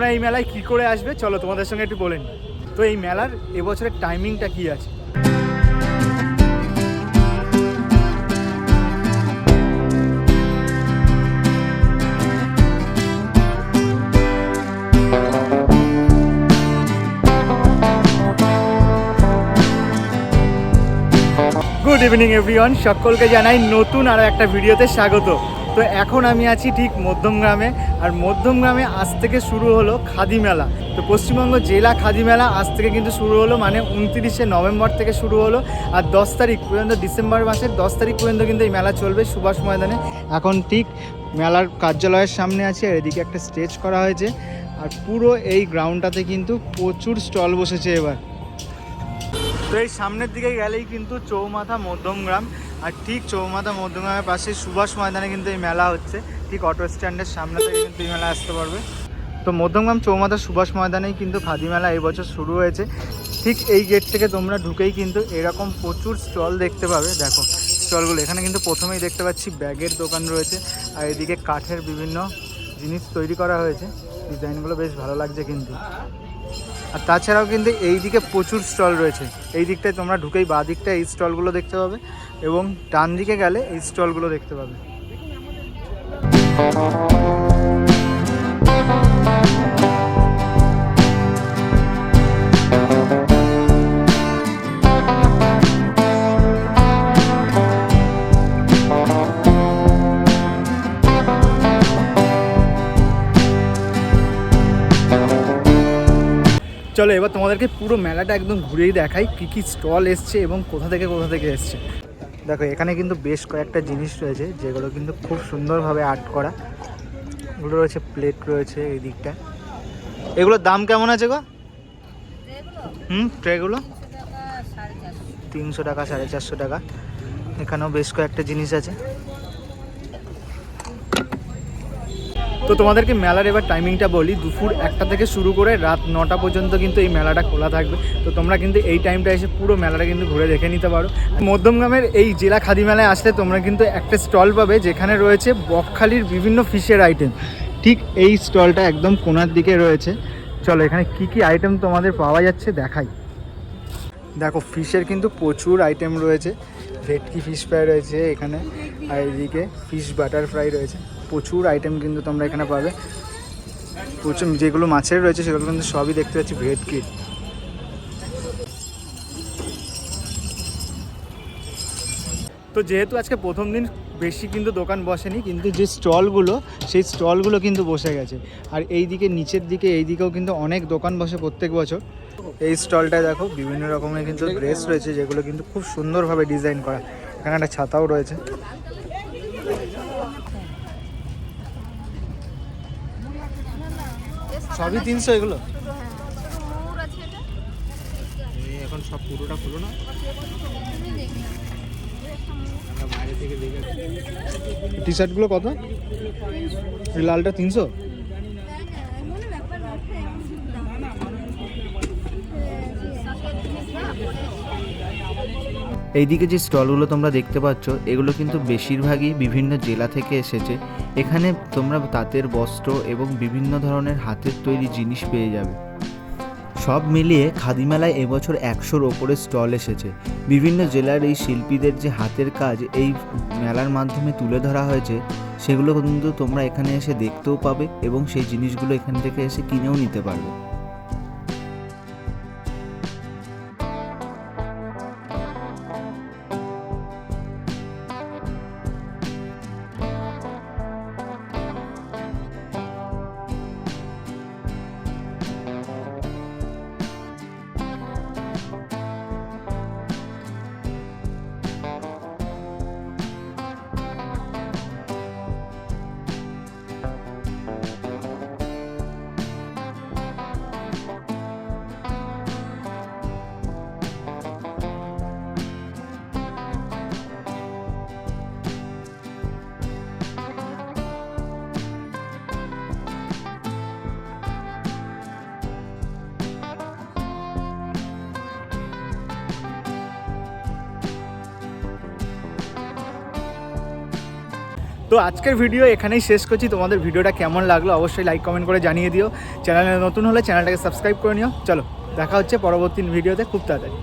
তোমরা এই মেলায় কি করে আসবে? চলো তোমাদের সঙ্গে একটু বলে তো এই মেলার এবছরের টাইমিংটা কি আছে? গুড ইভিনিং এভরিওয়ান সকলকে জানাই নতুন আরও একটা ভিডিওতে স্বাগত। তো এখন আমি আছি ঠিক মধ্যমগ্রামে, আর মধ্যমগ্রামে আজ থেকে শুরু হলো খাদি মেলা। তো পশ্চিমবঙ্গ জেলা খাদি মেলা আজ থেকে কিন্তু শুরু হলো মানে উনত্রিশে নভেম্বর থেকে শুরু হলো, আর দশ তারিখ পর্যন্ত ডিসেম্বর মাসের দশ তারিখ পর্যন্ত কিন্তু এই মেলা চলবে সুভাষ ময়দানে। এখন ঠিক মেলার কার্যালয়ের সামনে আছে, আর এদিকে একটা স্টেজ করা হয়েছে, আর পুরো এই গ্রাউন্ডটাতে কিন্তু প্রচুর স্টল বসেছে এবার। তো এই সামনের দিকে গেলেই কিন্তু চৌমাথা মধ্যমগ্রাম আর ঠিক চৌমাথা মধ্যমগ্রামের পাশে সুভাষ ময়দানে কিন্তু এই মেলা হচ্ছে। ঠিক অটো স্ট্যান্ডের সামনে থেকে কিন্তু এই মেলা আসতে পারবে। তো মধ্যমগ্রাম চৌমাথা সুভাষ ময়দানেই কিন্তু খাদি মেলা এই বছর শুরু হয়েছে। ঠিক এই গেট থেকে তোমরা ঢুকেই কিন্তু এরকম প্রচুর স্টল দেখতে পাবে। দেখো, স্টলগুলো এখানে কিন্তু প্রথমেই দেখতে পাচ্ছি ব্যাগের দোকান রয়েছে। আর এদিকে কাঠের বিভিন্ন জিনিস তৈরি করা হয়েছে। ডিজাইনগুলো বেশ ভালো লাগছে কিন্তু। আর তাছাড়াও কিন্তু এই দিকে প্রচুর স্টল রয়েছে। এই দিকটায় তোমরা ঢুকেই বা দিকটায় এই স্টলগুলো দেখতে পাবে এবং ডান দিকে গেলে এই স্টলগুলো দেখতে পাবে। চলো এবার তোমাদেরকে পুরো মেলাটা একদম ঘুরেই দেখাই কী কী স্টল এসছে এবং কোথা থেকে কোথা থেকে এসছে। দেখো, এখানে কিন্তু বেশ কয়েকটা জিনিস রয়েছে যেগুলো কিন্তু খুব সুন্দরভাবে আর্ট করা। এগুলো রয়েছে প্লেট রয়েছে এই দিকটা এগুলোর দাম কেমন আছে গো? হুম, ট্রেগুলো? তিনশো টাকা, সাড়ে চারশো টাকা। এখানেও বেশ কয়েকটা জিনিস আছে। তো তোমাদেরকে মেলার এবার টাইমিংটা বলি, দুপুর একটা থেকে শুরু করে রাত নটা পর্যন্ত কিন্তু এই মেলাটা খোলা থাকবে। তো তোমরা কিন্তু এই টাইমটা এসে পুরো মেলাটা কিন্তু ঘুরে দেখে নিতে পারো। মধ্যমগ্রামের এই জেলা খাদি মেলায় আসলে তোমরা কিন্তু একটা স্টল পাবে, যেখানে রয়েছে বকখালির বিভিন্ন ফিশের আইটেম ঠিক এই স্টলটা একদম কোনার দিকে রয়েছে। চলো এখানে কি কি আইটেম তোমাদের পাওয়া যাচ্ছে দেখাই। দেখো, ফিশের কিন্তু প্রচুর আইটেম রয়েছে। ভেটকি ফিশ ফ্রাই রয়েছে এখানে, আর এদিকে ফিশ বাটার ফ্রাই রয়েছে। প্রচুর আইটেম কিন্তু তোমরা এখানে পাবে। প্রচুর যেগুলো মাছের রয়েছে সেগুলো কিন্তু সবই দেখতে পাচ্ছি ভেটকির তো যেহেতু আজকে প্রথম দিন, বেশি কিন্তু দোকান বসেনি, কিন্তু যে স্টলগুলো, সেই স্টলগুলো কিন্তু বসে গেছে। আর এই দিকে নিচের দিকে এই দিকেও কিন্তু অনেক দোকান বসে প্রত্যেক বছর। এই স্টলটায় দেখো, বিভিন্ন রকমের কিন্তু ড্রেস রয়েছে, যেগুলো কিন্তু খুব সুন্দরভাবে ডিজাইন করা। এখানে একটা ছাতাও রয়েছে। সবই তিনশো এগুলো? এখন সব পুরোটা খুলো না? টি শার্টগুলো কত? এই লালটা তিনশো? এইদিকে যে স্টলগুলো তোমরা দেখতে পাচ্ছ, এগুলো কিন্তু বেশিরভাগই বিভিন্ন জেলা থেকে এসেছে। এখানে তোমরা তাঁতের বস্ত্র এবং বিভিন্ন ধরনের হাতের তৈরি জিনিস পেয়ে যাবে। সব মিলিয়ে খাদি মেলায় এবছর একশোর ওপরে স্টল এসেছে। বিভিন্ন জেলার এই শিল্পীদের যে হাতের কাজ এই মেলার মাধ্যমে তুলে ধরা হয়েছে, সেগুলো কিন্তু তোমরা এখানে এসে দেখতেও পাবে এবং সেই জিনিসগুলো এখান থেকে এসে কিনেও নিতে পারবে। তো আজকের ভিডিও এখানেই শেষ করছি। তোমাদের ভিডিওটা কেমন লাগল অবশ্যই লাইক কমেন্ট করে জানিয়ে দিও। চ্যানেলে নতুন হলে চ্যানেলটাকে সাবস্ক্রাইব করে নিও। চলো, দেখা হচ্ছে পরবর্তী ভিডিওতে খুব তাড়াতাড়ি।